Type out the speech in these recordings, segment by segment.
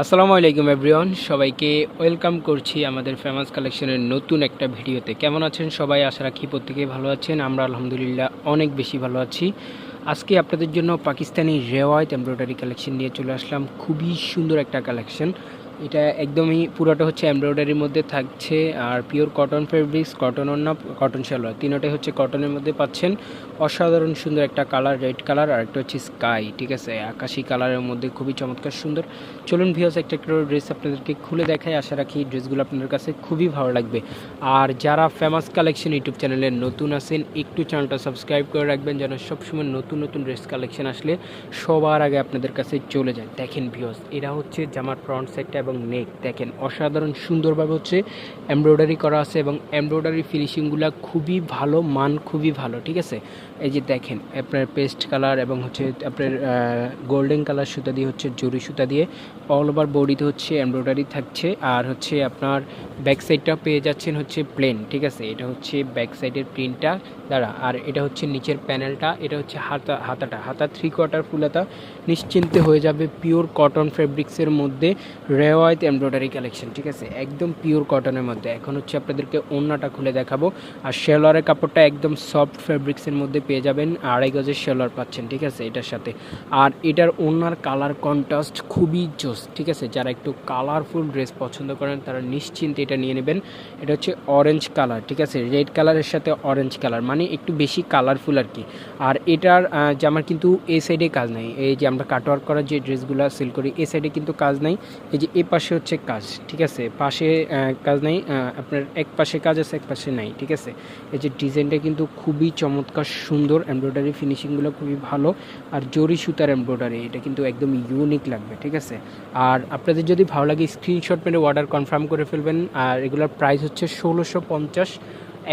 আসসালামু আলাইকুম এভরিওয়ান সবাইকে ওয়েলকাম করছি আমাদের ফেমাস কালেকশনের নতুন একটা ভিডিওতে। কেমন আছেন সবাই? আশা রাখি প্রত্যেকেই ভালো আছেন, আমরা আলহামদুলিল্লাহ অনেক বেশি ভালো আছি। আজকে আপনাদের জন্য পাকিস্তানি রেওয়ায়ত এমব্রয়ডারি কালেকশন নিয়ে চলে আসলাম। খুবই সুন্দর একটা কালেকশন এটা একদমই পুরোটা হচ্ছে এমব্রয়ডারির মধ্যে থাকছে। আর পিওর কটন ফেব্রিক্স কটন না কটন সালোয়ার, তিনোটাই হচ্ছে কটনের মধ্যে পাচ্ছেন। অসাধারণ সুন্দর একটা কালার রেড কালার আর একটা হচ্ছে স্কাই ঠিক আছে? আকাশি কালারের মধ্যে খুবই চমৎকার সুন্দর। চলুন ভিওস একটা একটা ড্রেস আপনাদেরকে খুলে দেখাই। আশা রাখি ড্রেসগুলো আপনাদের কাছে খুবই ভালো লাগবে। আর যারা ফেমাস কালেকশন ইউটিউব চ্যানেলে নতুন আছেন, একটু চ্যানেলটা সাবস্ক্রাইব করে রাখবেন যেন সবসময় নতুন নতুন ড্রেস কালেকশন আসলে সবার আগে আপনাদের কাছে চলে যায়। দেখেন ভিওস এরা হচ্ছে জামার ফ্রন্ট সাইডটা এবং নেক। দেখেন, অসাধারণ, সুন্দরভাবে হচ্ছে এমব্রয়ডারি করা আছে এবং এমব্রয়ডারি ফিনিশিংগুলো খুবই ভালো, মান খুবই ভালো, ঠিক আছে? এই যে দেখেন, আপনার পেস্ট কালার এবং হচ্ছে আপনার গোল্ডেন কালার সুতা দিয়ে হচ্ছে জরি সুতা দিয়ে অল ওভার বডিতে হচ্ছে এমব্রয়ডারি থাকছে। আর হচ্ছে আপনার ব্যাক সাইডটা পেয়ে যাচ্ছেন হচ্ছে প্লেন ঠিক আছে? এটা হচ্ছে ব্যাক সাইডের প্রিন্টটা দ্বারা আর এটা হচ্ছে নিচের প্যানেলটা এটা হচ্ছে হাতা, হাতাটা, হাতা থ্রি কোয়ার্টার ফুলাতা নিশ্চিন্তে হয়ে যাবে পিওর কটন ফেব্রিক্সের মধ্যে রেওয়ায়ত এমব্রয়ডারি কালেকশন, ঠিক আছে? একদম পিওর কটনের মধ্যে। এখন হচ্ছে আপনাদেরকে ওড়নাটা খুলে দেখাবো। আর শেলোয়ারের কাপড়টা একদম সফট ফেব্রিক্সের মধ্যে পেয়ে যাবেন। আড়াই গজের শেলোয়ার পাচ্ছেন, ঠিক আছে, এটার সাথে। আর এটার ওড়নার কালার কন্ট্রাস্ট খুবই জোস, ঠিক আছে? যারা একটু কালারফুল ড্রেস পছন্দ করেন, তারা নিশ্চিন্তে এটা নিয়ে নেবেন। এটা হচ্ছে অরেঞ্জ কালার ঠিক আছে? রেড কালারের সাথে অরেঞ্জ কালার মানে একটু বেশি কালারফুল আর কি। আর এটার জামার কিন্তু এ সাইডে কাজ নাই। এই যে আমরা কাটওয়ার্ক করা যে ড্রেসগুলো সেল করি, এ সাইডে কিন্তু কাজ নাই। এই যে এই পাশে হচ্ছে কাজ, ঠিক আছে? পাশে কাজ নেই আপনার এক পাশে কাজ আছে, এক পাশে নাই, ঠিক আছে? এই যে ডিজাইনটা কিন্তু খুবই চমৎকার, সুন্দর এমব্রয়ডারি ফিনিশিংগুলো খুবই ভালো, আর জরি সুতার এমব্রয়ডারি এটা কিন্তু একদম ইউনিক লাগবে, ঠিক আছে? আর আপনাদের যদি ভালো লাগে স্ক্রিনশট মেরে অর্ডার কনফার্ম করে ফেলবেন, আর এগুলোর প্রাইস হচ্ছে ষোলোশো পঞ্চাশ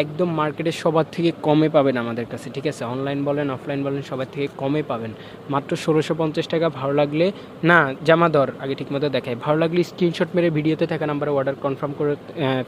একদম মার্কেটে সবার থেকে কমে পাবেন আমাদের কাছে, ঠিক আছে? অনলাইন বলেন অফলাইন বলেন, সবার থেকে কমে পাবেন। মাত্র ষোলোশো পঞ্চাশ টাকা ভালো লাগলে, না, জামা দর আগে ঠিকমতো দেখায় ভালো লাগলে স্ক্রিনশট মেরে ভিডিওতে থাকা নাম্বারে অর্ডার কনফার্ম করে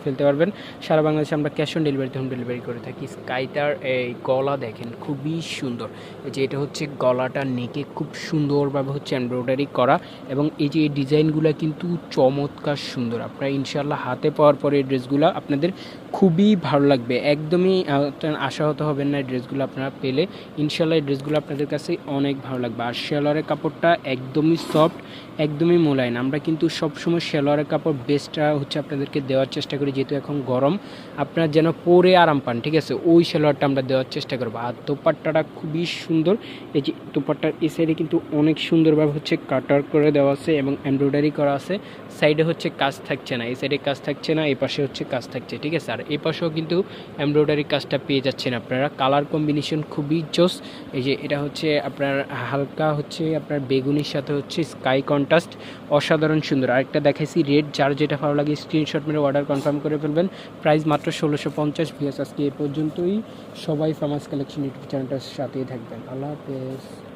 ফেলতে পারবেন। সারা বাংলাদেশে আমরা ক্যাশ অন ডেলিভারিতে হোম ডেলিভারি করে থাকি। স্কাইটার এই গলা দেখেন, খুবই সুন্দর। এই যে এটা হচ্ছে গলাটা, নেকে খুব সুন্দরভাবে হচ্ছে এমব্রয়ডারি করা এবং এই যে এই ডিজাইনগুলো কিন্তু চমৎকার সুন্দর। আপনারা ইনশাল্লাহ হাতে পাওয়ার পরে এই ড্রেসগুলো আপনাদের খুবই ভালো লাগবে। একদমই আহ, আশাহত হবেন না এই ড্রেসগুলো আপনারা পেলে। ইনশাল্লাহ এই ড্রেসগুলো আপনাদের কাছে অনেক ভালো লাগবে। আর শেলোয়ারের কাপড়টা একদমই সফট একদমই মোলায়েম। আমরা কিন্তু সবসময় শেলোয়ারের কাপড় বেস্টটা হচ্ছে আপনাদেরকে দেওয়ার চেষ্টা করি যেহেতু এখন গরম। আপনারা যেন পরে আরাম পান ঠিক আছে? ওই শেলোয়ারটা আমরা দেওয়ার চেষ্টা করব। আর দোপাট্টাটা খুবই সুন্দর। এই যে দোপাট্টার এই সাইডে কিন্তু অনেক সুন্দরভাবে হচ্ছে কাটার করে দেওয়া আছে এবং এমব্রয়ডারি করা আছে। সাইডে হচ্ছে কাজ থাকছে না। এই সাইডে কাজ থাকছে না এই পাশে হচ্ছে কাজ থাকছে ঠিক আছে? আর এই পাশেও কিন্তু এমব্রয়ডারি কাজটা পেয়ে যাচ্ছেন আপনারা। কালার কম্বিনেশন খুবই জোস। এই যে এটা হচ্ছে আপনার হালকা হচ্ছে আপনার বেগুনির সাথে হচ্ছে স্কাই কন্ট্রাস্ট অসাধারণ সুন্দর। আরেকটা দেখাইছি রেড যার যেটা ভালো লাগে স্ক্রিনশট মেরে অর্ডার কনফার্ম করে ফেলবেন। প্রাইস মাত্র ষোলোশো পঞ্চাশ। ভিএস আজকে এ পর্যন্তই। সবাই ফেমাস কালেকশন ইউটিউব চ্যানেলটার সাথেই থাকবেন। আল্লাহ হাফেজ।